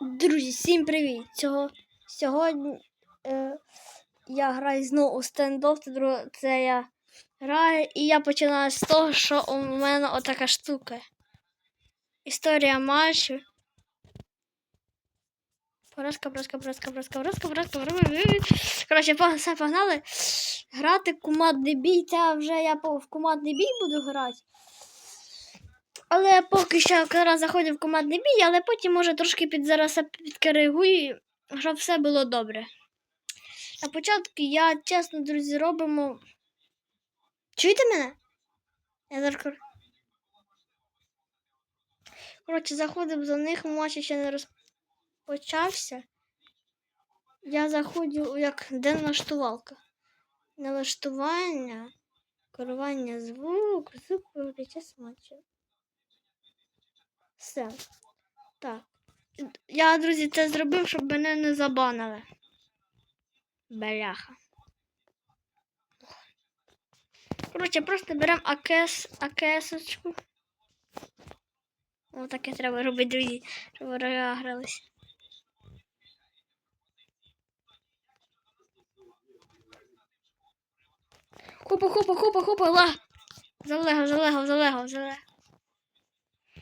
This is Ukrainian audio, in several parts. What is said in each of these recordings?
Друзі, всім привіт! Цього, сьогодні е, я граю знову у стендофф, це, я граю, і я починаю з того, що у мене отака штука. Історія матчу. Поразка, поразка, поразка, поразка, поразка, поразка, поразка. Коротше, все погнали. Грати командний бій. Це вже я в командний бій буду грати. Але поки що якраз заходив в командний бій, але потім може трошки під зараз підкоригую, щоб все було добре. На початку я, чесно, друзі, робимо. Чуєте мене? Я. Коротше, заходив до них, матч ще не розпочався. Я заходжу як де налаштувалка. Налаштування, керування звук, звук під час матчу. Все. Так. Я, друзі, це зробив, щоб мене не забанили. Бляха. Коротше, просто беремо АКС, АКС-очку. О, таке треба робити, друзі, щоб реагралися. Хопа, хопа, хопа, хопа, ла. Залегав, залегав, залегав, залегав.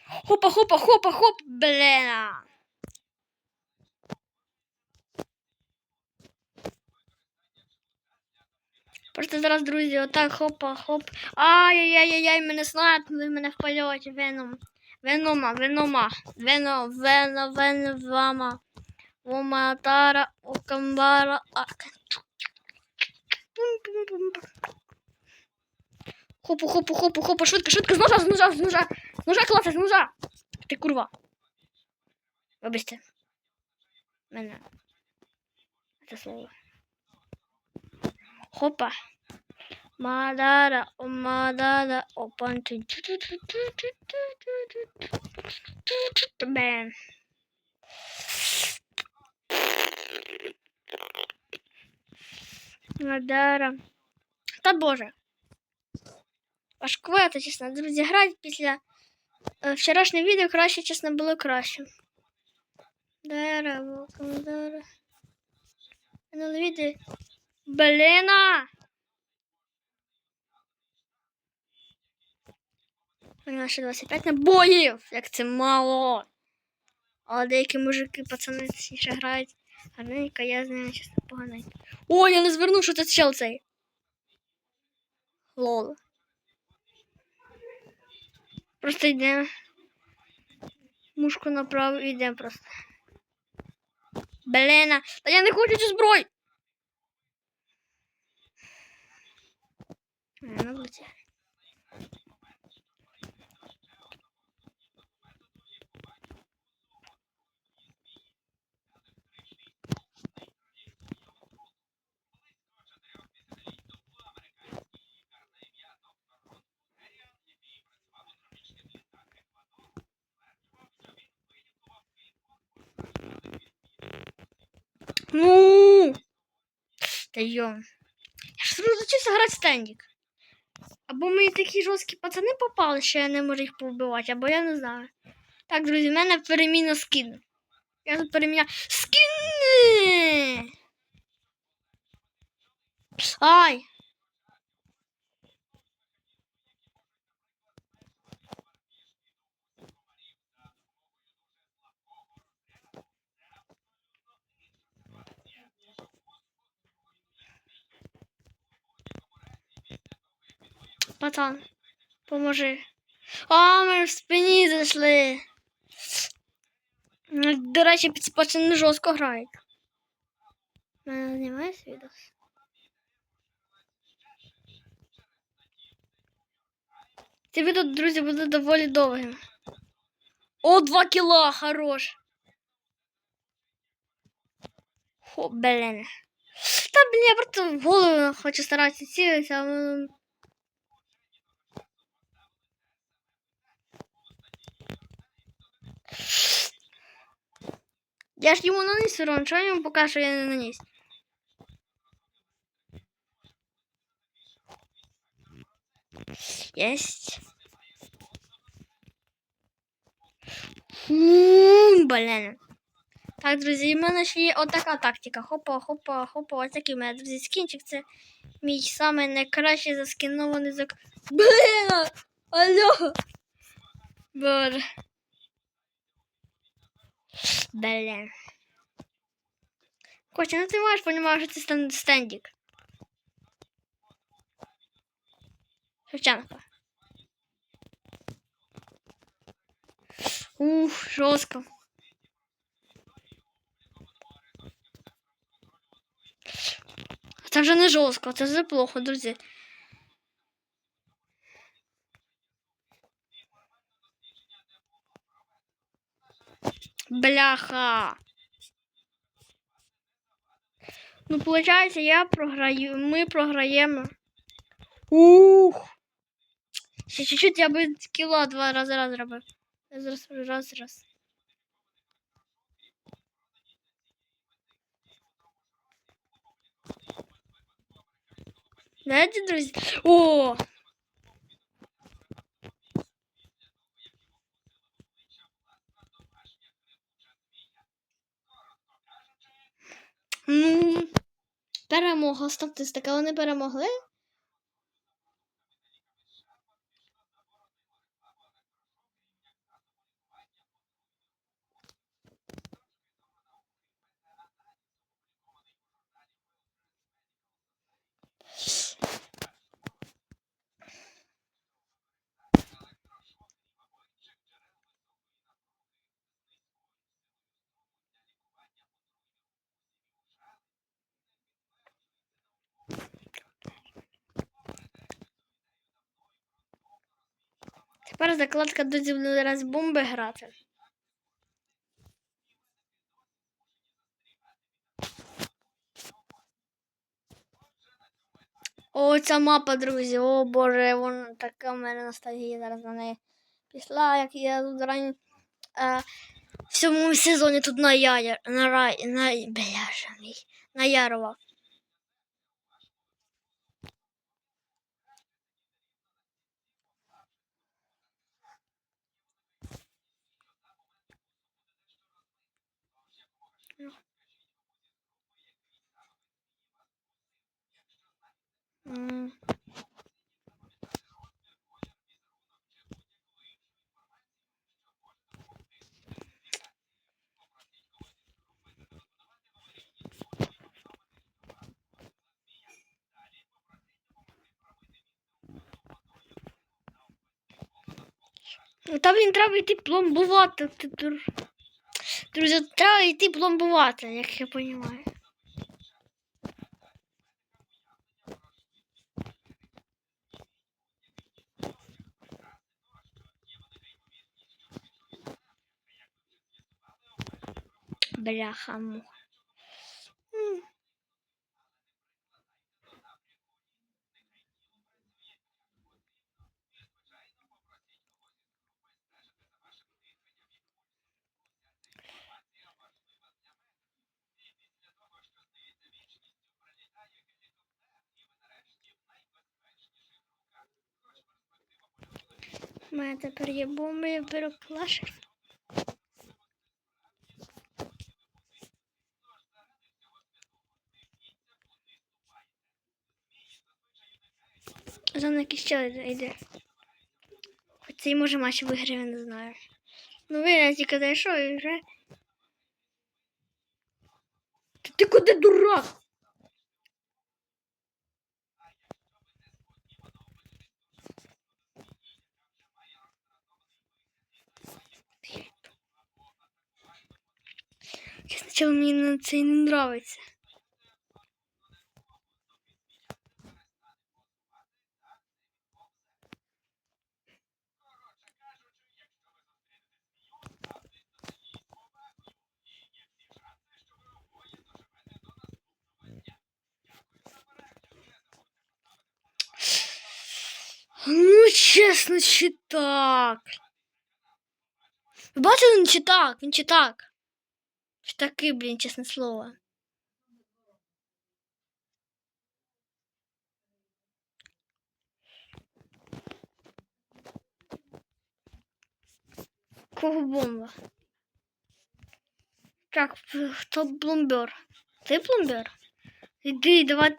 Хопа, хопа, хопа, хоп, блена. Просто зараз, друзі, отак хопа, хоп. Ай-яй-яй-яй, мене снайпнули, мене в польоті, веном. Венома, венома, вено, вено, вено, вама. Воматара, окамбара, ак. Хопу, хопу, хопу, хопу, швидко, швидко, з ножа, з. Ножа класи, з. Ти курва. Вибачте. Мене. Це слово. Хопа. Мадара, о мадара, о панчи. Бен. Мадара. Та боже. Важкувато, чесно, друзі, грати після е, вчорашнього відео краще, чесно, було краще. Дерево, дерево. Ну, відео. Бліна! У нас ще 25 набоїв, як це мало. Але деякі мужики, пацани точніше грають. Гарненько, я знаю, чесно, поганенько. Ой, я не звернув, що це чел цей. Лол. Просто йдемо. Мушку направо і йдемо просто. Блена, та я не хочу цю зброю. Ну, блядь. Ну. Та йо. Я ж розучився грати стендік. Або мені такі жорсткі пацани попали, що я не можу їх повбивати, або я не знаю. Так, друзі, в мене переміна скін. Я тут переміняю. Скіни! Ай! Пацан, поможи. А, ми в спині зайшли. До речі, ці пацани жорстко грають. Мене знімає відос. Це відео, друзі, буде доволі довгим. О, два кіла, хорош. Хо, блін. Та, блін, я просто в голову хочу старатися цілитися, але... Я ж йому наніс урон, чого йому поки що я не наніс? Єсть. Фу, блін. Так, друзі, в мене ще є отака тактика. Хопа, хопа, хопа. Ось такий у мене, друзі, скінчик. Це мій самий найкращий заскінований зак. Блін! Алло! Боже. Блін. Костя, ну ти можеш розуміти, що це стен- стендик. Шевченко. Ух, жорстко. Це вже не жорстко, це вже плохо, друзі. Бляха. Ну, получается, я програю, мы програємо. Ух. Ще чуть-чуть я би кіло два рази раз зробив. Раз, раз, раз, раз. Знаєте, друзі? О! Ну, перемога статистика. Вони перемогли. Тепер закладка до буде зараз бомби грати. О, ця мапа, друзі. О боже, вона така в мене ностальгія зараз на неї пішла, як я тут рані. Е, в цьому сезоні тут на яр, на рай, на бляша мій, наярував. М. Ну, Там він треба йти пломбувати. Друзі, треба йти пломбувати, як я розумію. Бляха муха. У мене тепер є бомби, я якийсь ще йде. Цей може матч виграє, не знаю. Ну ви тільки зайшов і вже. Та ти куди дурак? Чесно, мені на це не нравиться. чесно, чи так. Ви бачили, він чи так, він чи так. Чи таки, блін, чесне слово. Кого бомба? Так, хто пломбер? Ти пломбер? Іди, давай.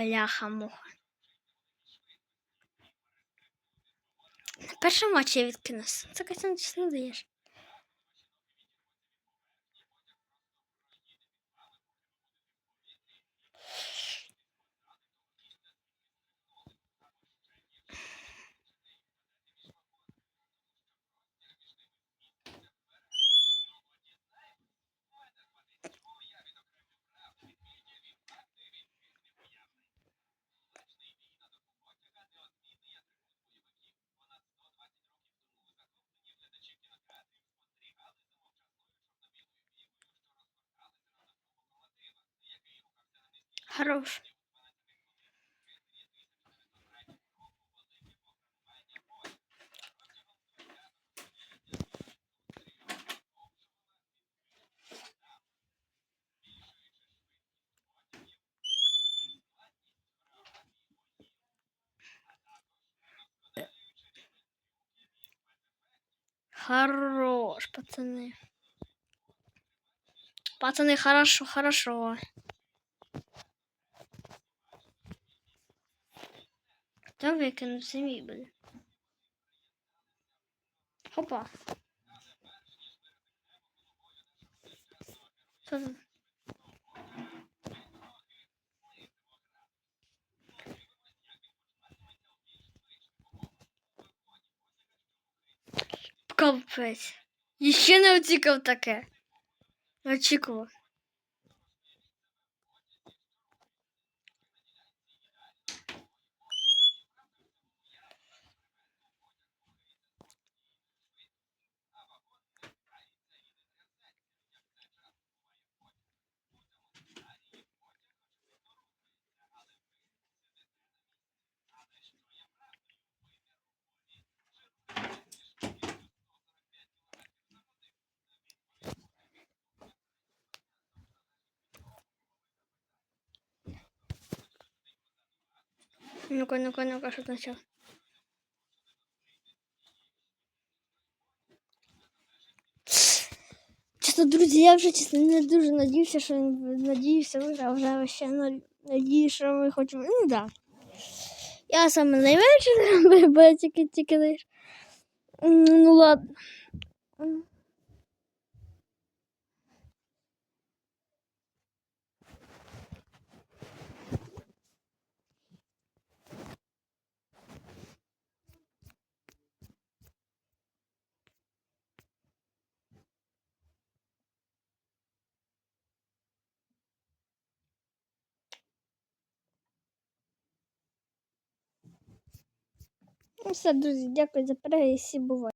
Бляха-муха. На першому матчі я відкинувся. Це чесно не даєш. Хорош. Хорош, пацаны. Пацаны, хорошо, хорошо. Та викину самі буде. Це? Капець. Іще не очікував таке. Очікував. Ну-ка, ну-ка, ну-ка, що почав. Чесно, друзі, я вже чесно не дуже надіюся, що він надіюся виграв, вже ще на- надію, що ми. Ну да. Я саме найменше бо я тільки тільки Ну ладно. Ну все, друзі, дякую за перегляд і всі бувай.